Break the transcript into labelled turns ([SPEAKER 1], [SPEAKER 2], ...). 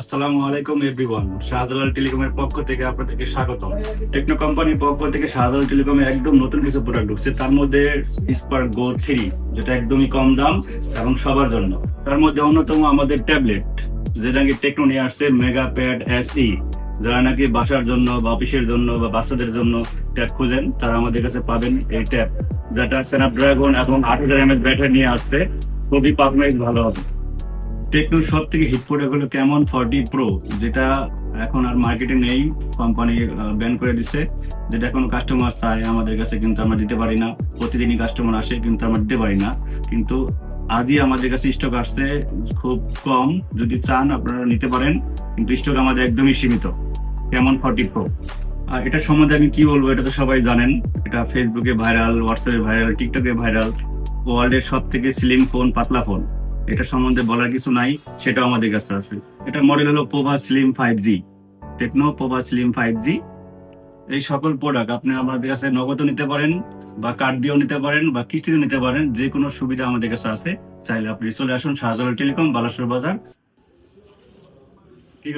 [SPEAKER 1] আসসালামু আলাইকুম এভরিওয়ান শাহজালাল টেলিকমের পক্ষ থেকে আপনাদেরকে স্বাগতম। টেকনো কোম্পানির পক্ষ থেকে শাহজালাল টেলিকমে একদম নতুন কিছু প্রোডাক্ট ঢুকছে। তার মধ্যে স্পার্ক গো থ্রি যেটা একদমই কম দাম এবং সবার জন্য। তার মধ্যে অন্যতম আমাদের ট্যাবলেট যেটা নাকি টেকনো নিয়ে আসছে মেগা প্যাড এসি যারা নাকি বাসার জন্য বা অফিসের জন্য বা বাচ্চাদের জন্য ট্যাব খুঁজেন, তারা আমাদের কাছে পাবেন এই ট্যাব যেটা স্ন্যাপড্রাগন এবং আট হাজার এমএস ব্যাটারি নিয়ে আসছে। খুবই পারফরমেন্স ভালো হবে। টেকনোর সব থেকে হিট প্রোডাক্ট হলো ক্যামন ফর্টি প্রো যেটা এখন আর মার্কেটে নেই কোম্পানি ব্যান করে দিচ্ছে যেটা এখন কাস্টমার চায়, আমাদের কাছে কিন্তু আমরা দিতে পারি না। প্রতিদিনই কাস্টমার আসে, কিন্তু আমরা দিতে পারি না। কিন্তু আজই আমাদের কাছে স্টক আসছে, খুব কম। যদি চান, আপনারা নিতে পারেন। কিন্তু স্টক আমাদের একদমই সীমিত। ক্যামন ফর্টি প্রো আর এটা সম্বন্ধে আমি কি বলব, এটা তো সবাই জানেন। এটা ফেসবুকে ভাইরাল হোয়াটসঅ্যাপে ভাইরাল টিকটকে ভাইরাল ওয়ার্ল্ডের সব থেকে স্লিম ফোন পাতলা ফোন এটা সম্বন্ধে বলার কিছু নাই, সেটাও আমাদের কাছে আছে। এটা মডেল হলো Pova Slim five G Tecno Pova Slim five G এই সকল প্রোডাক্ট আপনি আমাদের কাছে নগদও নিতে পারেন, বা কার্ড দিয়েও নিতে পারেন, বা কিস্তিতে নিতে পারেন, যে কোনো সুবিধা আমাদের কাছে আছে, চাইলে আপনি চলে আসুন শাহজালাল টেলিকম, বালাসুর বাজার। ঠিক